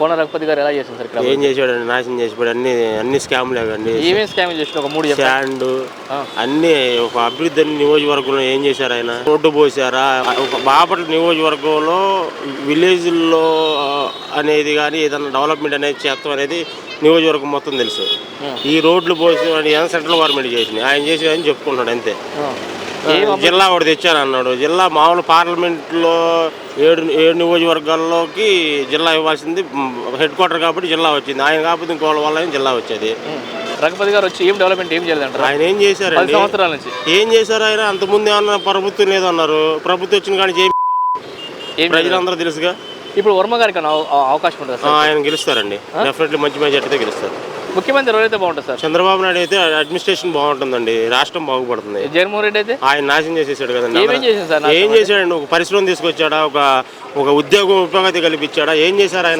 కోన రఘుపతి గారు ఎలా చేసింది సార్ ఇక్కడ? ఏం చేసాడండి నాశనం చేసిపోయాడు. అన్ని అన్ని స్కామ్లే కండి ఏమేమి స్కామ్ చేసిన ఒక మూడు స్టాండ్. అన్ని ఒక అభివృద్ధి నియోజకవర్గంలో ఏం చేశారు ఆయన? రోడ్డు పోసారా? ఒక బాపట్ల నియోజకవర్గంలో విలేజ్లో అనేది కానీ ఏదైనా డెవలప్మెంట్ అనేది చేస్తాం అనేది నియోజకవర్గం మొత్తం తెలుసు. ఈ రోడ్లు పోసి సెంట్రల్ గవర్నమెంట్ చేసింది. ఆయన చేసి అని చెప్పుకుంటాడు అంతే. జిల్లా ఒకటి తెచ్చాను అన్నాడు. జిల్లా మామూలు పార్లమెంట్లో ఏడు ఏడు నియోజకవర్గాల్లోకి జిల్లా ఇవ్వాల్సింది హెడ్ క్వార్టర్ కాబట్టి జిల్లా వచ్చింది. ఆయన కాకపోతే ఇంకోళ్ళ వల్ల జిల్లా వచ్చేది. రఘుపతి గారు వచ్చి ఏం డెవలప్మెంట్ ఏం చేయలేదంటారు? ఆయన ఏం పది చేశారండి సంవత్సరాల నుంచి. ఏం చేశారు ఆయన? అంతకుముందు ఏమన్నా ప్రభుత్వం లేదన్నారు. ప్రభుత్వం వచ్చిన కానీ చేయి ఏం ప్రజలందరూ తెలుసుగా? ఇప్పుడు వర్మ గారికి అవ- అవ- అవకాశం ఉంటుంది ఆయన గెలుస్తారండి. డెఫినెట్లీ మంచి మెజార్టీతో గెలుస్తారు. ముఖ్యమంత్రి ఎవరైతే బాగుంటుంది సార్? చంద్రబాబు నాయుడు అయితే అడ్మినిస్ట్రేషన్ బాగుంటుందండి రాష్ట్రం బాగుపడుతుంది. జగన్మోహన్ రెడ్డి అయితే? ఆయన నాశనం చేసేసాడు కదండి. సార్ ఏం చేశాడండి? ఒక పరిశ్రమ తీసుకొచ్చాడా? ఒక ఒక ఉద్యోగం ఉపాధి కల్పించాడా? ఏం చేశారు ఆయన?